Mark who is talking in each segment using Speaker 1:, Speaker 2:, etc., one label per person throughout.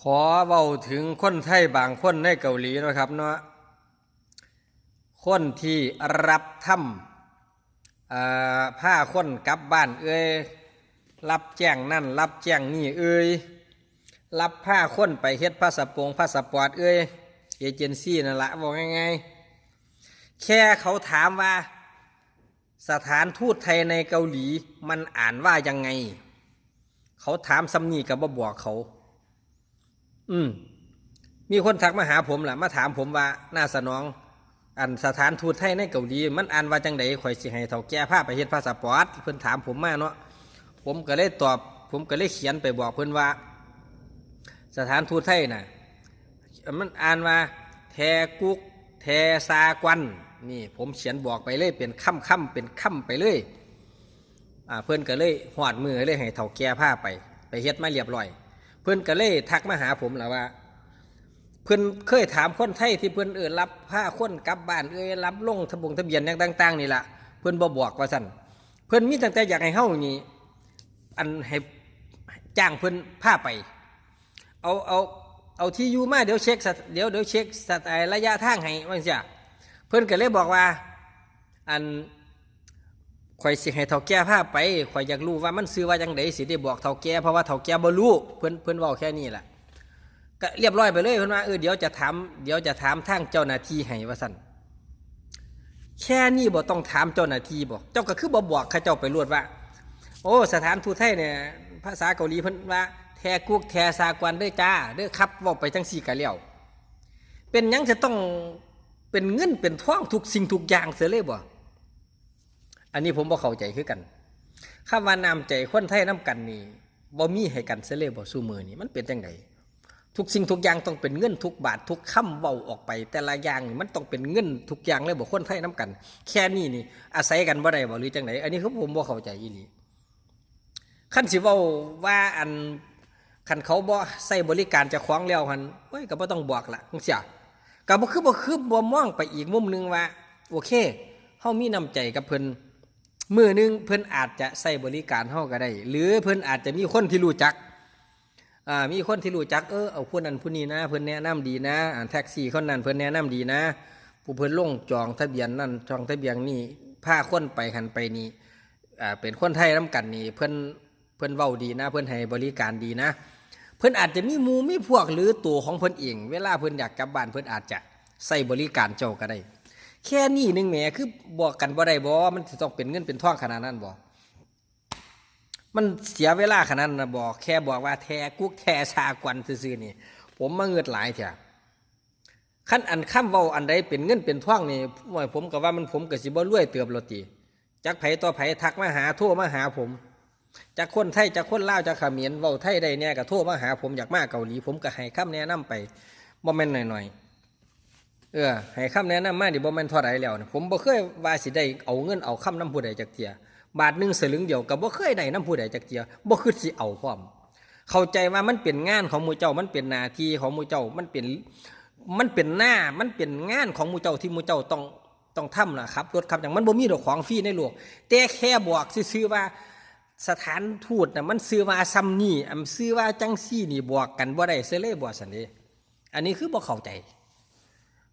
Speaker 1: ขอเว้าถึงคนไทยบางคนในเกาหลีนะครับเนาะคนที่รับทำอ่าผ้าคนกลับบ้านเอ้ยรับแจ้งนั่น รับแจ้งนี่เอ้ยรับผ้าคนไปเฮ็ดพาสปงพาสปอร์ตเอ้ยเอเจนซี่นั่นละบอกง่ายๆแค่เขาถามว่า สถานทูตไทยในเกาหลีมันอ่านว่ายังไง เขาถามสำนีกับบ่บอกเขา อืม มีคนทักมาหาผมแหละมาถามผมว่าหน้าสนอง อันสถานทูตไทยในเกาหลีมันอ่านว่าจังไดข่อยสิให้เฒ่าแก่พาไปเฮ็ดพาสปอร์ตเพิ่นถามผมมาเนาะผมก็เลยตอบ ผมก็เลยเขียนไปบอกเพิ่นว่า สถานทูตไทยน่ะ มันอ่านว่าแทกุกแทซากวันนี่ ผมเขียนบอกไปเลยเป็นค่ำค่ำเป็นค่ำไปเลยอ่าเพื่อนก็เลยหอดมือเลยให้เถ่าแก่ผ้าไป ไปเฮ็ดมาเรียบร้อย พื่อนก็เลยทักมาหาผมและว่า เพื่อนเคยถามคนไทยที่เพื่อนเออรับผ้าคนกลับบ้านเอ้ยรับลงทะบงทะเบียนอย่างต่าง ๆ นี่ละเพื่อนบ่บอกว่าสั่นเพื่อนมีตั้งแต่อยากให้เฮานี่อันให้จ้างเพื่อนผ้าไป เอาเอาเอาที่อยู่มาเดี๋ยวเช็คสถเดี๋ยวเดี๋ยวเช็คสถไอ้ระยะทางให้ว่าเสียเพื่อนก็เลยบอกว่า อัน ข่อยสิให้เฒ่าแก่พาไปข่อยอยากรู้ว่ามันซื้อว่าจังไดสิได้บอกเฒ่าแก่เพราะว่าเฒ่าแก่บ่รู้เพิ่นเพิ่นเว้าแค่นี้แหละก็เรียบร้อยไปเลยเพิ่นว่าเออเดี๋ยวจะถามเดี๋ยวจะถามทางเจ้าหน้าที่ให้ว่าซั่นแค่นี้บ่ต้องถามเจ้าหน้าที่บ่เจ้าก็คือบ่บอกเขาเจ้าไปรวดว่า โอ้สถานทูตไทยเนี่ยภาษาเกาหลีเพิ่นว่าแทกุกแทซากวนเด้อจ้าเด้อครับว้าไปจังซี่ก็แล้วเป็นยังจะต้องเป็นเงินเป็นทองทุกสิ่งทุกอย่างเสียเลยบ่ อันนี้ผมบ่เข้าใจคือกันคำว่านามใจคนไทยน้ำกันนี่บ่มีให้กันเสเลบ่สู้มือนี่มันเป็นจังไดทุกสิ่งทุกอย่างต้องเป็นเงินทุกบาททุกคำเว้าออกไป แต่ละอย่างนี่มันต้องเป็นเงินทุกอย่างเลยบ่คนไทยน้ำกัน แค่นี้นี่ อาศัยกันบ่ได้บ่หรือจังไดอันนี้คือผมบ่เข้าใจอีหลีขั้นสิเว้าว่าอันคันเขาบ่ใส่บริการจะคล้องแล้วหันเฮ้ยก็บ่ต้องบอกละจังซี่ก็บ่คือบ่คือบ่มองไปอีกมุมนึงว่า โอเคเฮามีน้ำใจกับเพิ่น มือนึงเพิ่นอาจจะใส่บริการเฮาก็ได้ หรือเพิ่นอาจจะมีคนที่รู้จักอ่ามีคนที่รู้จักเออเอาผู้นั้นผู้นี้นะ เพิ่นแนะนำดีนะแท็กซี่คนนั้นเพิ่นแนะนำดีนะ ผู้เพิ่นลงจองทะเบียนนั่นจองทะเบียนนี่พาคนไปหันไปนี่อ่าเป็นคนไทยน้ำกันนี่เพื่อนเพื่อนเว้าดีนะ เพื่อนให้บริการดีนะ เพื่อนอาจจะมีมูมีพวกหรือตัวของเพื่อนเอง เวลาเพื่อนอยากกลับบ้านเพื่อนอาจจะใส่บริการเจ้าก็ได้ แค่นี้หนึ่งแหมคือบอกกันบ่ได้บ่มันสิต้องเป็นเงินเป็นท่องขนาดนั้นบ่มันเสียเวลาขนาดนั้นนะบ่แค่บอกว่าแทกุกแทชากวนซื่อๆนี่ ผมมาเงิดหลายเถอะขั้นอันข้ามเว้าอันใดเป็นเงินเป็นท่องนี่ผมก็ว่ามันผมก็สิบ่รวยเติบโลดติจากไผต่อไผทักมาหาโทรมาหาผมจากคนไทยจากคนลาวจากเขมรเว้าไทยได้เนี่ยก็โทรมาหาผมอยากมาเกาหลีผมก็ให้คำแนะนำไปบ่แม่นหน่อยๆ เออให้คำแนะนำมาดิบ่แม่นเท่าไรแล้วนะผมบ่เคยว่าสิได้เอาเงินเอาคำนำผู้ใดจักเทียบาทหนึ่งสลึงเดียวก็บ่เคยได้นำผู้ใดจักเทียบ่คือสิเอาพร้อม เข้าใจว่ามันเป็นงานของมูเจ้ามันเป็นหน้าที่ของมูเจ้ามันเป็นมันเป็นหน้ามันเป็นงานของมูเจ้าที่มูเจ้าต้องต้องทำนะครับรถขับอย่างมันบ่มีดอกของฟรีในโลกแต่แค่บอกซื่อว่าสถานทูตน่ะมันซื้อว่าซัมนี่อำซื้อว่าจังซี่นี่บอกกันบ่ได้เสเลยบ่สันเดอันนี้คือบ่เข้าใจ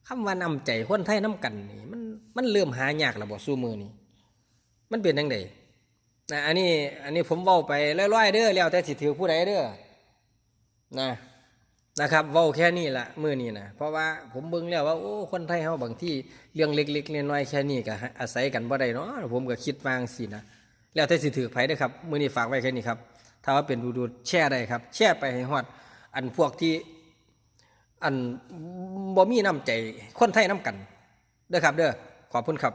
Speaker 1: คำว่านำใจคนไทยนํกันนี่มันมันเริ่มหายากแล้วบ่สู้มือนี่มันเป็นจังไดนะอันนี้อันนี้ผมเว้าไปลอยๆเด้อแล้วแต่สิถือผู้ใดเด้อนะนะครับเว้าแค่นี้ละมือนี้นะเพราะว่าผมเบิ่งแล้วว่าโอ้คนไทยเฮาบางที่เรื่องเล็กๆน้อยๆแค่นี้ก็อาศัยกันบ่ได้เนาะผมก็คิดวางสินะแล้วแต่สิถือไผเด้ครับมือนี้ฝากไว้แค่นี้ครับถ้าว่าเป็นดูดูแชร์ได้ครับ แชร์ไปให้ฮอดอันพวกที่ อันบ่มีน้ำใจคนไทยน้ำกันเด้อครับ เด้อขอบคุณครับ